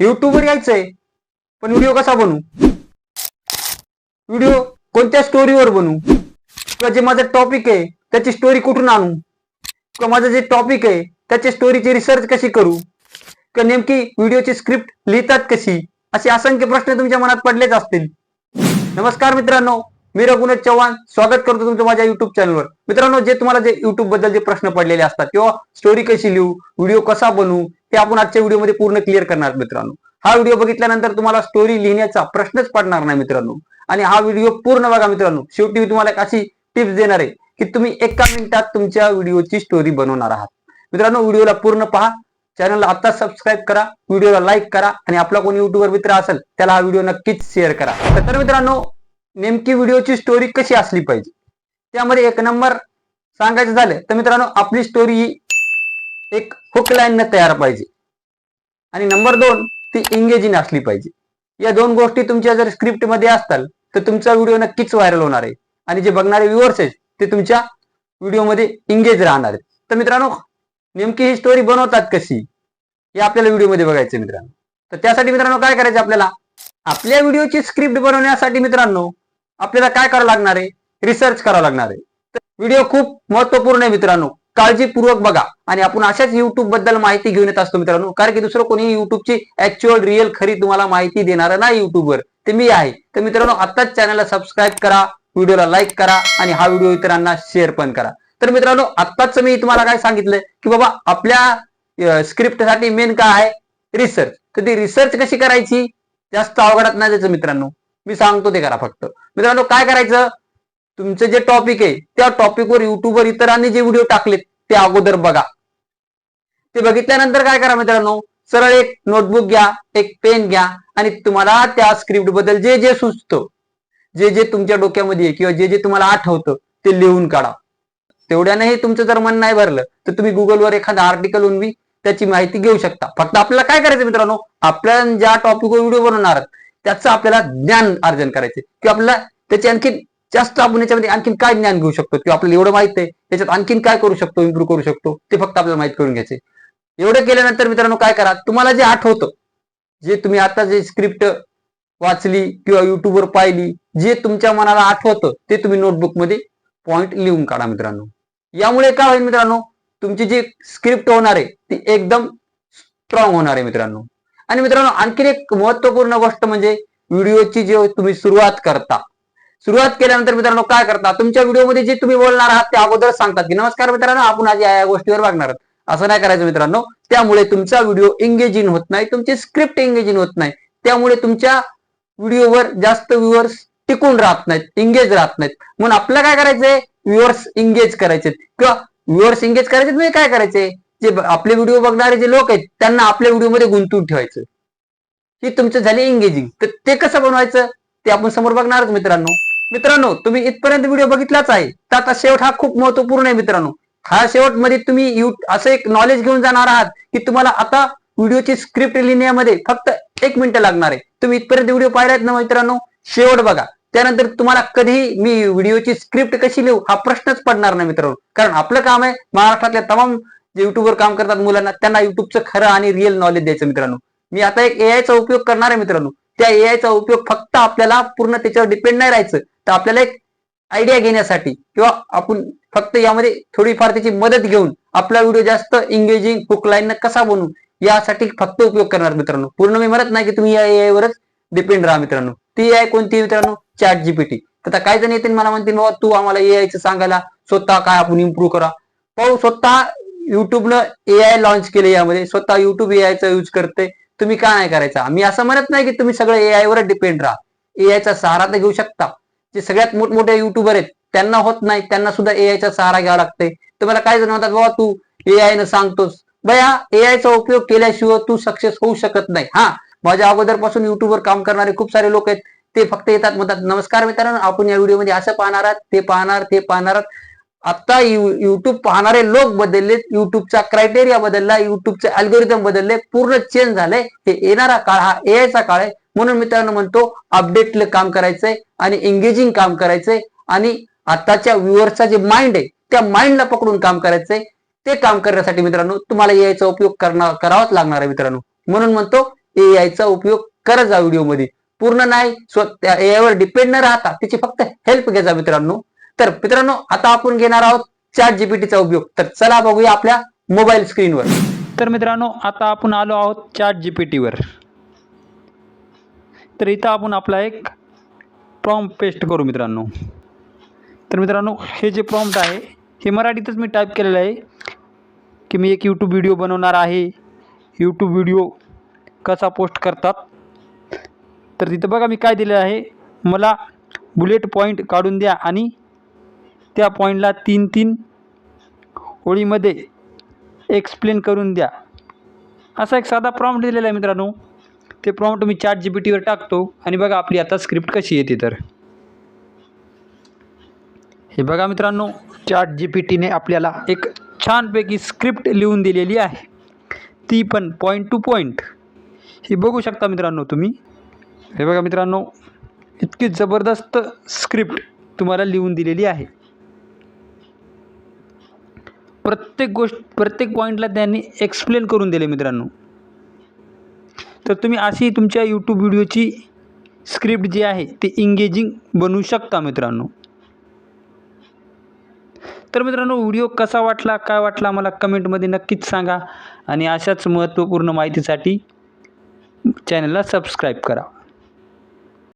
युट्यूबवर यायचंय पण व्हिडिओ कसा बनवू व्हिडिओ कोणत्या स्टोरीवर बनवू किंवा जे माझं टॉपिक आहे त्याची स्टोरी कुठून आणू? किंवा माझं जे टॉपिक आहे त्याच्या स्टोरीची रिसर्च कशी करू? किंवा नेमकी व्हिडिओची स्क्रिप्ट लिहितात कशी? असे असंख्य प्रश्न तुमच्या मनात पडलेच असतील. नमस्कार मित्रांनो मी रघुनाथ चव्हाण. स्वागत करतो तुमचं माझ्या युट्यूब चॅनलवर मित्रांनो जे तुम्हाला जे युट्यूबबद्दल जे प्रश्न पडलेले असतात किंवा स्टोरी कशी लिहू व्हिडिओ कसा बनवू ते आपण आजच्या व्हिडिओमध्ये पूर्ण क्लिअर करणार मित्रांनो. हा व्हिडिओ बघितल्यानंतर तुम्हाला स्टोरी लिहिण्याचा प्रश्नच पडणार नाही मित्रांनो. आणि हा व्हिडिओ पूर्ण बघा मित्रांनो. शेवटी मी तुम्हाला एक अशी टिप्स देणार आहे की तुम्ही एका मिनिटात तुमच्या व्हिडिओची स्टोरी बनवणार आहात. मित्रांनो व्हिडिओला पूर्ण पहा. चॅनलला आता सबस्क्राईब करा. व्हिडिओला लाईक करा. आणि आपला कोणी युट्यूबर मित्र असेल त्याला हा व्हिडिओ नक्कीच शेअर करा. तर मित्रांनो नेमकी व्हिडिओची स्टोरी कशी असली पाहिजे? त्यामध्ये एक नंबर सांगायचं झालं तर मित्रांनो आपली स्टोरी एक हुक लाईन तयार पाहिजे. आणि नंबर दोन ती इंगेजिंग असली पाहिजे. या दोन गोष्टी तुमच्या जर स्क्रिप्टमध्ये असताल तर तुमचा व्हिडिओ नक्कीच व्हायरल होणार आहे. आणि जे बघणारे व्ह्युअर्स आहेत ते तुमच्या व्हिडिओमध्ये इंगेज राहणार आहेत. तर मित्रांनो नेमकी ही स्टोरी बनवतात कशी हे आपल्याला व्हिडिओमध्ये बघायचं मित्रांनो. तर त्यासाठी मित्रांनो काय करायचं आपल्याला? आपल्या व्हिडिओची स्क्रिप्ट बनवण्यासाठी मित्रांनो आपल्याला काय करावं लागणार आहे? रिसर्च करावं लागणार आहे. तर व्हिडिओ खूप महत्त्वपूर्ण आहे मित्रांनो. काळजीपूर्वक बघा. आणि आपण अशाच युट्यूबबद्दल माहिती घेऊन येत असतो मित्रांनो. कारण की दुसरं कोणी युट्यूबची ऍक्च्युअल रिअल खरी तुम्हाला माहिती देणार नाही युट्यूबवर ते मी आहे. तर मित्रांनो आताच चॅनलला सबस्क्राईब करा व्हिडिओला लाईक करा आणि हा व्हिडिओ इतरांना शेअर पण करा. तर मित्रांनो आत्ताच मी तुम्हाला काय सांगितलंय की बाबा आपल्या स्क्रिप्टसाठी मेन काय आहे? रिसर्च तर ती रिसर्च कशी करायची? जास्त अवघडात नाही जायचं मित्रांनो. मी सांगतो ते करा फक्त. मित्रांनो काय करायचं? तुमचं जे टॉपिक आहे त्या टॉपिकवर युट्यूबवर इतरांनी जे व्हिडिओ टाकलेत ते अगोदर बघा. ते बघितल्यानंतर काय करा मित्रांनो? सरळ एक नोटबुक घ्या एक पेन घ्या आणि तुम्हाला त्या स्क्रिप्टबद्दल जे जे सुचतं जे जे तुमच्या डोक्यामध्ये किंवा जे जे तुम्हाला आठवतं ते लिहून काढा. तेवढ्यानेही तुमचं जर मन नाही भरलं तर तुम्ही गुगलवर एखादा आर्टिकल उनवी त्याची माहिती घेऊ शकता. फक्त आपल्याला काय करायचं मित्रांनो? आपल्या ज्या टॉपिकवर व्हिडिओ बनवणार त्याचं आपल्याला ज्ञान अर्जन करायचे किंवा आपल्याला त्याची आणखी जास्त आपण याच्यामध्ये आणखीन काय ज्ञान घेऊ शकतो? किंवा आपल्याला एवढं माहीत आहे त्याच्यात आणखीन काय करू शकतो इम्प्रूव्ह करू शकतो? ते फक्त आपल्याला माहीत करून घ्यायचे. एवढं केल्यानंतर मित्रांनो काय करा तुम्हाला जे आठवतं जे तुम्ही आता जे स्क्रिप्ट वाचली किंवा युट्यूबवर पाहिली जे तुमच्या मनाला आठवतं ते तुम्ही नोटबुकमध्ये लिहून काढा मित्रांनो. यामुळे काय होईल मित्रांनो तुमची जी स्क्रिप्ट होणार आहे ती एकदम स्ट्रॉंग होणार आहे मित्रांनो. आणि मित्रांनो आणखीन एक महत्त्वपूर्ण गोष्ट म्हणजे व्हिडिओची जे तुम्ही सुरुवात करता सुरुवात केल्यानंतर मित्रांनो काय करता? तुमच्या व्हिडिओमध्ये जे तुम्ही बोलणार आहात ते अगोदर सांगतात की नमस्कार मित्रांनो आपण आज या गोष्टीवर बघणार आहोत. असं नाही करायचं मित्रांनो. त्यामुळे तुमचा व्हिडिओ एंगेजिंग होत नाही तुमची स्क्रिप्ट एंगेजिंग होत नाही. त्यामुळे तुमच्या व्हिडिओवर जास्त व्ह्युअर्स टिकून राहत नाहीत एंगेज राहत नाहीत. म्हणून आपल्याला काय करायचंय? व्ह्युअर्स एंगेज करायचे किंवा व्ह्युअर्स एंगेज करायचे म्हणजे काय करायचे जे आपले व्हिडिओ बघणारे जे लोक आहेत त्यांना आपल्या व्हिडिओमध्ये गुंतवून ठेवायचं. ही तुमचं झाली एंगेजिंग तर ते कसं बनवायचं? ते आपण समोर बघणारच मित्रांनो. मित्रांनो तुम्ही इथपर्यंत व्हिडिओ बघितलाच आहे. तर आता शेवट हा खूप महत्त्वपूर्ण आहे मित्रांनो. हा शेवटमध्ये तुम्ही असं एक नॉलेज घेऊन जाणार आहात की तुम्हाला आता व्हिडिओची स्क्रिप्ट लिहिण्यामध्ये फक्त एक मिनिट लागणार आहे. तुम्ही इथपर्यंत व्हिडिओ पाहिलात ना मित्रांनो? शेवट बघा. त्यानंतर तुम्हाला कधीही मी व्हिडिओची स्क्रिप्ट कशी लिहू हा प्रश्नच पडणार नाही मित्रांनो. कारण आपलं काम आहे महाराष्ट्रातल्या तमाम जे युट्यूबवर काम करतात मुलांना त्यांना युट्यूबचं खरं आणि रिअल नॉलेज द्यायचं मित्रांनो. मी आता एक एआयचा चा उपयोग करणार आहे मित्रांनो. त्या एआयचा चा उपयोग फक्त आपल्याला पूर्ण त्याच्यावर डिपेंड नाही राहायचं. तर आपल्याला एक आयडिया घेण्यासाठी किंवा आपण फक्त यामध्ये थोडीफार त्याची मदत घेऊन आपला व्हिडिओ जास्त एंगेजिंग हुकलाईन कसा बनवू यासाठी फक्त उपयोग करणार मित्रांनो. पूर्ण मी म्हणत नाही की तुम्ही या एआयवरच वरच डिपेंड राहा मित्रांनो. ती आय कोणती मित्रांनो? चॅट जीपीटी आता काही जण येतील मला म्हणतील बाबा तू आम्हाला एआयचं सांगायला स्वतः काय आपण इम्प्रूव्ह करा. पाहू स्वतः युट्यूबनं एआय लॉन्च केले यामध्ये स्वतः युट्यूब एआयचा यूज करते. तुम्ही का नाही करायचा? मी असं म्हणत नाही की तुम्ही सगळं एआय वर डिपेंड राहा. एआयचा सहारा तर घेऊ शकता. जे सगळ्यात मोठमोठे युट्यूबर आहेत त्यांना होत नाही. त्यांना सुद्धा एआयचा सहारा घ्यावा लागते तुम्हाला काय जण म्हणतात बाबा तू एआय न सांगतोस. बया एआयचा उपयोग केल्याशिवाय तू सक्सेस होऊ शकत नाही. हा माझ्या अगोदरपासून युट्यूबवर काम करणारे खूप सारे लोक आहेत. ते फक्त येतात म्हणतात नमस्कार मित्रांनो आपण या व्हिडिओमध्ये असं पाहणार आहात ते पाहणार ते पाहणार आहात." आता युट्यूब पाहणारे लोक बदललेत. युट्यूबचा क्रायटेरिया बदलला युट्यूबचे अल्गोरिदम बदलले पूर्ण चेंज झाले हे येणारा काळ हा एआयचा काळ आहे. म्हणून मित्रांनो म्हणतो अपडेटले काम करायचंय आणि एंगेजिंग काम करायचंय. आणि आताच्या व्ह्युअरचा जे माइंड आहे त्या माइंडला पकडून काम करायचंय. ते काम करण्यासाठी मित्रांनो तुम्हाला एआयचा उपयोग करणार करावाच लागणार आहे मित्रांनो. म्हणून म्हणतो ए उपयोग करत जा व्हिडिओमध्ये पूर्ण नाही स्वतः एआयवर डिपेंड न राहता त्याची फक्त हेल्प घ्यायचा मित्रांनो. तर मित्रांनो आता आपण घेणार आहोत चॅट जीपीटीचा उपयोग. तर चला बघूया आपल्या मोबाईल स्क्रीनवर तर मित्रांनो आता आपण आलो आहोत चॅट जी पी टीवर तर इथं आपण आपला एक प्रॉम्प्ट पेस्ट करू मित्रांनो. तर मित्रांनो हे जे प्रॉम्प्ट आहे हे मराठीतच मी टाईप केलेलं आहे. की मी एक यूट्यूब व्हिडिओ बनवणार आहे. यूट्यूब व्हिडिओ कसा पोस्ट करतात. तर तिथं बघा मी काय दिलं आहे. मला बुलेट पॉईंट काढून द्या आणि त्या पॉईंटला तीन तीन ओळीमध्ये एक्सप्लेन करून द्या. असा एक साधा प्रॉम्प्ट दिलेला आहे मित्रांनो. ते प्रॉम्प्ट मी चॅट जी पी टीवर टाकतो. आणि बघा आपली आता स्क्रिप्ट कशी येते तर. हे बघा मित्रांनो चॅट जी पी टीने आपल्याला एक छानपैकी स्क्रिप्ट लिहून दिलेली आहे. ती पण पॉईंट टू पॉईंट ही बघू शकता मित्रांनो तुम्ही. हे बघा मित्रांनो इतकी जबरदस्त स्क्रिप्ट तुम्हाला लिहून दिलेली आहे. प्रत्येक गोष्ट प्रत्येक पॉईंटला त्यांनी एक्सप्लेन करून दिले मित्रांनो. तर तुम्ही अशी तुमच्या यूट्यूब व्हिडिओची स्क्रिप्ट जी आहे ती इंगेजिंग बनवू शकता मित्रांनो. तर मित्रांनो व्हिडिओ कसा वाटला काय वाटला मला कमेंटमध्ये नक्कीच सांगा. आणि अशाच महत्त्वपूर्ण माहितीसाठी चॅनलला सबस्क्राईब करा.